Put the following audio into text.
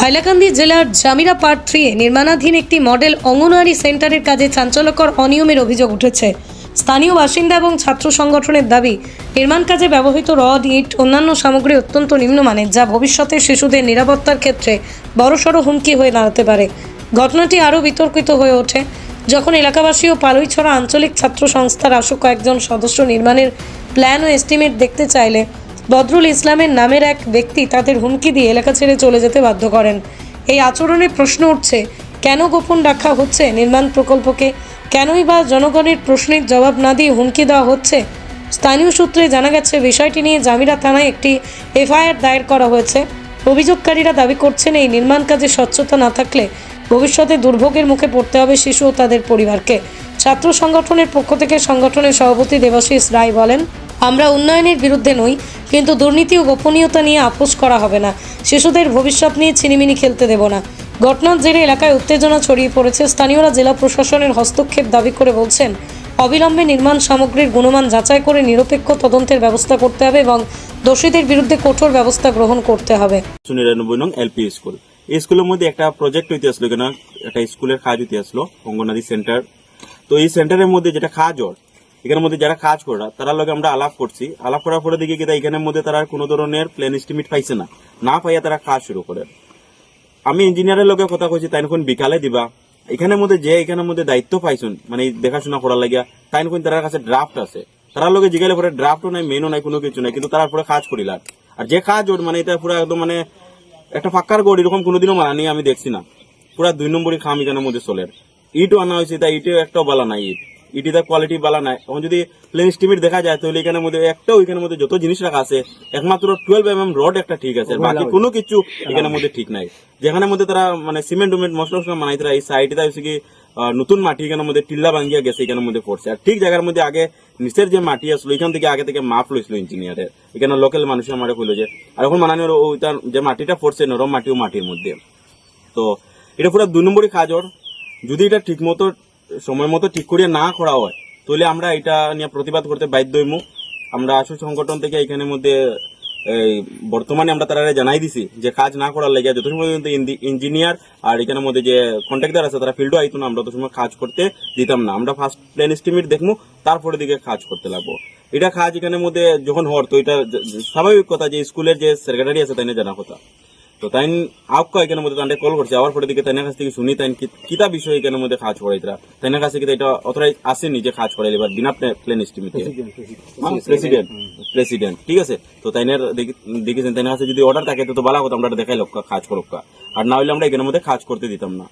হাইলাকান্দি জেলার Jamira part three নির্মাণাধীন একটি মডেল অঙ্গনওয়াড়ি সেন্টারের কাজে চাঞ্চল্যকর অনিয়মের অভিযোগ উঠেছে। স্থানীয় বাসিন্দা এবং ছাত্র সংগঠনের দাবি, নির্মাণ কাজে ব্যবহৃত রড, ইট, অন্যান্য সামগ্রী অত্যন্ত নিম্নমানের, যা ভবিষ্যতে শিশুদের নিরাপত্তার ক্ষেত্রে বড়সড় হুমকি হয়ে দাঁড়াতে পারে। ঘটনাটি আরও বিতর্কিত হয়ে ওঠে। যখন এলাকাবাসী ও পালুইছড়া আঞ্চলিক ছাত্র সংস্থার আসুক কয়েকজন সদস্য নির্মাণের প্ল্যান ও এস্টিমেট দেখতে চাইলে বদরুল ইসলামের নামের এক ব্যক্তি তাদের হুমকি দিয়ে এলাকা ছেড়ে চলে যেতে বাধ্য করেন। এই আচরণে প্রশ্ন উঠছে, কেন গোপন রাখা হচ্ছে নির্মাণ প্রকল্পকে? কেনই বা জনগণের প্রশ্নের জবাব না দিয়ে হুমকি দেওয়া হচ্ছে? স্থানীয় সূত্রে জানা গেছে, বিষয়টি নিয়ে জামিরা থানায় একটি এফআইআর দায়ের করা হয়েছে। অভিযোগকারীরা দাবি করছেন, এই নির্মাণ কাজে স্বচ্ছতা না থাকলে ভবিষ্যতে দুর্ভোগের মুখে পড়তে হবে শিশু ও তাদের পরিবারকে। ছাত্র সংগঠনের পক্ষ থেকে সংগঠনের সভাপতি দেবাশিস রায় বলেন আমরা উন্নয়নের বিরুদ্ধে নই, কিন্তু দুর্নীতি ও গোপনীয়তা নিয়ে আপোষ করা হবে না। শিশুদের ভবিষ্যৎ নিয়ে ছিনিমিনি খেলতে দেব না। ঘটনার জেরে এলাকায় উত্তেজনা ছড়িয়ে পড়েছে। স্থানীয়রা জেলা প্রশাসনের হস্তক্ষেপ দাবি করে বলছেন, অবিলম্বে নির্মাণ সামগ্রীর গুণমান যাচাই করে নিরপেক্ষ তদন্তের ব্যবস্থা করতে হবে এবং দোষীদের বিরুদ্ধে কঠোর ব্যবস্থা গ্রহণ করতে হবে। নিরানব্বই নং এলপি স্কুল। এই স্কুলের মধ্যে একটা প্রজেক্ট হইতে আসলো, কেন? একটা স্কুলের কাজ হইতে আসলো অঙ্গনাদি সেন্টার। তো এই সেন্টারের মধ্যে যেটা কাজ ওর এখানের মধ্যে যারা কাজ করা, তারা লগে আমরা আলাপ করছি। আলাপ করার পরে দেখি কিনা এখানের মধ্যে তারা কোনো ধরনের প্ল্যান এস্টিমেট পাইছে না। না পাইয়া তারা কাজ শুরু করে। আমি ইঞ্জিনিয়ারের লগে কথা কইছি, তাই এখন বিকালে দিবা। এখানের মধ্যে যে এখানের মধ্যে দায়িত্ব পাইছুন মানে দেখাশোনা করার লাগিয়া, তাই এখন তার কাছে ড্রাফট আছে। তারা লগে জিগাইলে পরে ড্রাফটও নাই মেনও নাই, কোনো কিছু নাই, কিন্তু তারা পরে কাজ করিলার আর যে কাজ ওর মানে এটা পুরো একদম মানে একটা ফাঁকার গড়, এরকম কোনোদিনও মানা মানানি আমি দেখছি না। পুরা দুই নম্বরই খাম এখানের মধ্যে চলে ইটও আনা হয়েছে তাই ইটেও একটাও বলা নাই ইট। ইটিতে কোয়ালিটি বালা নাই। এখন যদি প্লেন স্টিমিট দেখা যায় তাহলে এখানের মধ্যে একটাও এখানের মধ্যে যত জিনিস রাখা আছে একমাত্র টুয়েলভ এম এম রড একটা ঠিক আছে। বাকি কোনো কিছু এখানের মধ্যে ঠিক নাই। যেখানের মধ্যে তারা মানে সিমেন্ট উমেন্ট মশলা মশলা বানাই তারা এই সাইডে হচ্ছে কি নতুন মাটি এখানের মধ্যে টিল্লা ভাঙ্গিয়া গেছে এখানের মধ্যে পড়ছে। আর ঠিক জায়গার মধ্যে আগে নিচের যে মাটি আসলো এখান থেকে আগে থেকে মাপ লইছিল ইঞ্জিনিয়ারের এখানে লোকাল মানুষের আমার কইলো যে আর এখন মানানোর ওইটার যে মাটিটা পড়ছে নরম মাটি ও মাটির মধ্যে। তো এটা পুরো দুই নম্বরই কাজ ওর যদি এটা ঠিক মতো সময় মতো ঠিক করে না করা হয়, তাহলে আমরা এটা নিয়ে প্রতিবাদ করতে বাধ্য হইমু। আমরা আশু সংগঠন থেকে এখানের মধ্যে বর্তমানে আমরা তারা জানাই দিছি যে কাজ না করার লেগে যত সময় পর্যন্ত ইঞ্জিনিয়ার আর এখানের মধ্যে যে কন্ট্রাক্টর আছে তারা ফিল্ডও আইতো না, আমরা তত সময় কাজ করতে দিতাম না। আমরা ফার্স্ট প্ল্যান এস্টিমেট দেখব তারপরে দিকে কাজ করতে লাগবো। এটা কাজ এখানের মধ্যে যখন হর তো এটা স্বাভাবিক কথা যে স্কুলের যে সেক্রেটারি আছে তাই জানা কথা। তো তাই আপকা এখানের মধ্যে তাহলে কল করছে? আবার পরে দিকে তাইনের কাছ থেকে শুনি তাই কিতা বিষয় এখানের মধ্যে কাজ করাই তারা তাইনের কাছে কিন্তু এটা অথরাইজ আসেনি যে কাজ করাইলে এবার বিনা প্লেন স্টিমে প্রেসিডেন্ট প্রেসিডেন্ট ঠিক আছে? তো তাই দেখি- দেখেছেন তাইনের কাছে যদি অর্ডার থাকে তো তো হতো কথা আমরা দেখাই লোক কাজ করুক আর না হলে আমরা এখানের মধ্যে কাজ করতে দিতাম না।